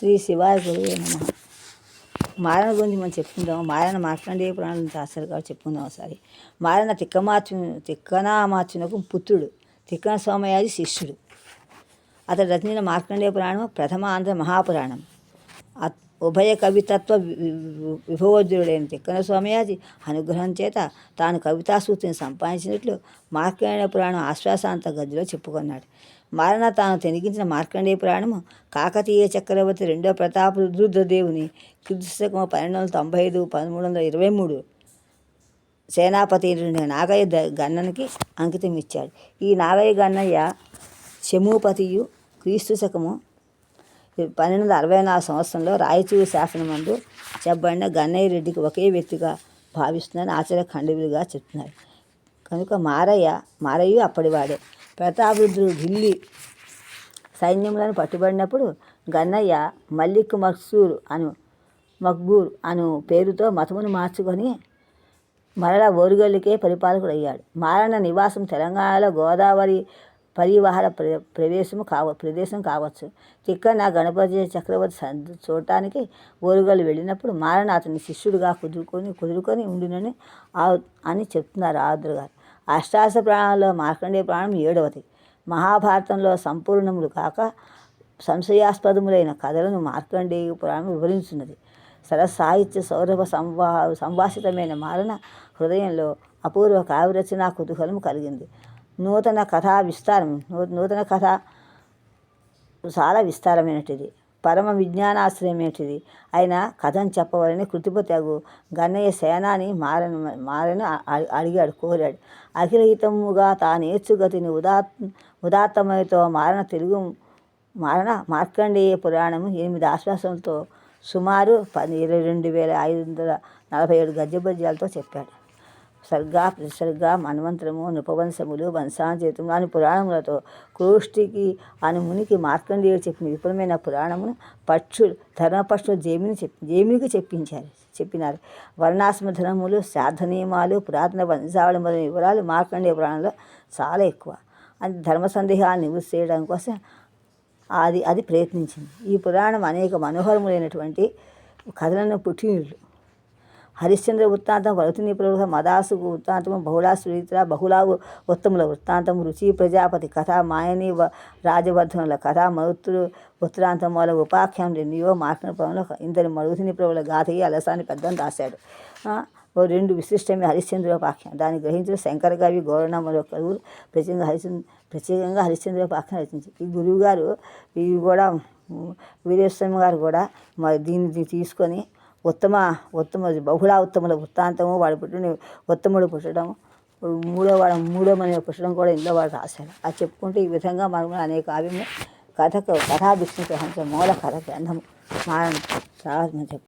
శ్రీ శివాయ గురువే నమ. మారణ గురించి మనం చెప్పుకుందాం మారణ మార్కండే పురాణం రాశారు కాబట్టి చెప్పుకుందాం ఒకసారి. మారణ తిక్కమార్చు తిక్కనామార్చునకు పుత్రుడు తిక్కన సోమయాజి శిష్యుడు. అతడు రచించిన మార్కండేయ పురాణం ప్రథమ ఆంధ్ర మహాపురాణం. ఉభయ కవితత్వ వి- తిక్కన స్వామియాజి అనుగ్రహం చేత తాను కవితాసూత్రిని సంపాదించినట్లు మార్కండేయ పురాణం ఆశ్వాసాంత గదిలో చెప్పుకున్నాడు. మారణ తాను తెనిగించిన మార్కండేయ పురాణము కాకతీయ చక్రవర్తి రెండో ప్రతాప రుద్రదేవుని క్రీస్తుశకం పన్నెండు వందల తొంభై ఐదు పదమూడు వందల ఇరవై మూడు సేనాపతి నాగయ్య ద- గన్ననికి అంకితం ఇచ్చాడు. ఈ నాగయ్య గన్నయ్య శమూపతియు క్రీస్తు శకము పన్నెండు వందల అరవై నాలుగు సంవత్సరంలో రాయచూరు శాసనమందు చెప్పబడిన గన్నయ్య రెడ్డికి ఒకే వ్యక్తిగా భావిస్తుందని ఆచార్య ఖండవిలుగా చెప్తున్నారు. కనుక మారయ్య మారయ్య అప్పటివాడే. ప్రతాపరుద్రుడు ఢిల్లీ సైన్యములను పట్టుబడినప్పుడు గన్నయ్య మల్లిక్ మక్సూర్ అను మక్బూర్ అను పేరుతో మతమును మార్చుకొని మరల ఓరుగల్లుకే పరిపాలకుడు అయ్యాడు మారణ నివాసం తెలంగాణలో గోదావరి పరివాహన ప్ర ప్రవేశము కావ ప్రదేశం కావచ్చు. తిక్కన గణపతి చక్రవర్తి చూడటానికి ఓరుగల్లు వెళ్ళినప్పుడు మారణ అతని శిష్యుడిగా కుదురుకొని కుదురుకొని ఉండునని ఆ అని చెప్తున్నారు ఆదురు గారు అష్టాస ప్రాణాల్లో మార్కండేయ ప్రాణం ఏడవది. మహాభారతంలో సంపూర్ణములు కాక సంశయాస్పదములైన కథలను మార్కండేయ పురాణం వివరించున్నది. సరసాహిత్య సౌరభ సంవా సంభాషితమైన మారణ హృదయంలో అపూర్వ కావ్యరచన కుతూహలం కలిగింది. నూతన కథా విస్తారం నూతన కథ చాలా విస్తారమైనటిది. పరమ విజ్ఞానాశ్రయమేటిది ఆయన కథను చెప్పవాలని కృతిపతగు గన్నయ్య సేనాని మారని మారని అడిగాడు కోరాడు. అఖిలహితముగా తా నేర్చుగతిని ఉదాత్ ఉదాత్తమయతో మారణ తెలుగు మారణ మార్కండేయ పురాణము ఎనిమిది ఆశ్వాసంతో సుమారు పది ఇరవై రెండు వేల ఐదు వందల నలభై ఏడు గద్యపద్యాలతో చెప్పాడు. సర్గా ప్రసర్గ మన్వంతరము నృపవంశములు వంశాంచేతము అని పురాణములతో క్రోష్టికి అని మునికి మార్కండేయుడు చెప్పిన విపులమైన పురాణమును పక్షులు ధర్మపక్షులు జేమిని చెప్పి జేమికి చెప్పించారు చెప్పినారు. వర్ణాశ్రమ ధర్మములు శ్రాద్ధ నియమాలు పురాతన వంశావళి మొదలైన వివరాలు మార్కండేయ పురాణంలో చాలా ఎక్కువ. అది ధర్మ సందేహాన్ని నివృత్తి చేయడం కోసం అది అది ప్రయత్నించింది. ఈ పురాణం అనేక మనోహరములైనటువంటి కథలను పుట్టినీళ్ళు హరిశ్చంద్ర వృత్తాంతం వరుతిని ప్రముఖ మదాసు వృత్తాంతము బహుళాశ్రీత బహుళావు ఉత్తముల వృత్తాంతం రుచి ప్రజాపతి కథ మాయని వ రాజవర్ధనుల కథ మరుతులు ఉత్తరాంతం వాళ్ళ ఉపాఖ్యానం రెండియో మార్కన ప్రభులో ఇంతని మరుతిని ప్రభుల గాథకి అలసాని పెద్దని రాశాడు. ఓ రెండు విశిష్టమైన హరిశ్చంద్రోపాఖ్యానం దాన్ని గ్రహించిన శంకర కవి గౌరవనామలో కవులు ప్రత్యేకంగా హరిశ్చంద్ర ప్రత్యేకంగా హరిశ్చంద్రోపాఖ్యానం రచించి ఈ గురువుగారు ఇవి కూడా వీరేశ్వరం గారు కూడా మరి దీన్ని తీసుకొని ఉత్తమ ఉత్తమ బహుళ ఉత్తముల వృత్తాంతము వాడు పుట్టిన ఉత్తముడు పుట్టడం మూడో వాడు మూడో మని పుట్టడం కూడా ఇందులో వాడు రాశాడు. అది చెప్పుకుంటే ఈ విధంగా మనం అనేక కావ్యము కథకు కథా విష్ణు గ్రహించిన మూల కథ గ్రంథము. మారణ చాలా చెప్పు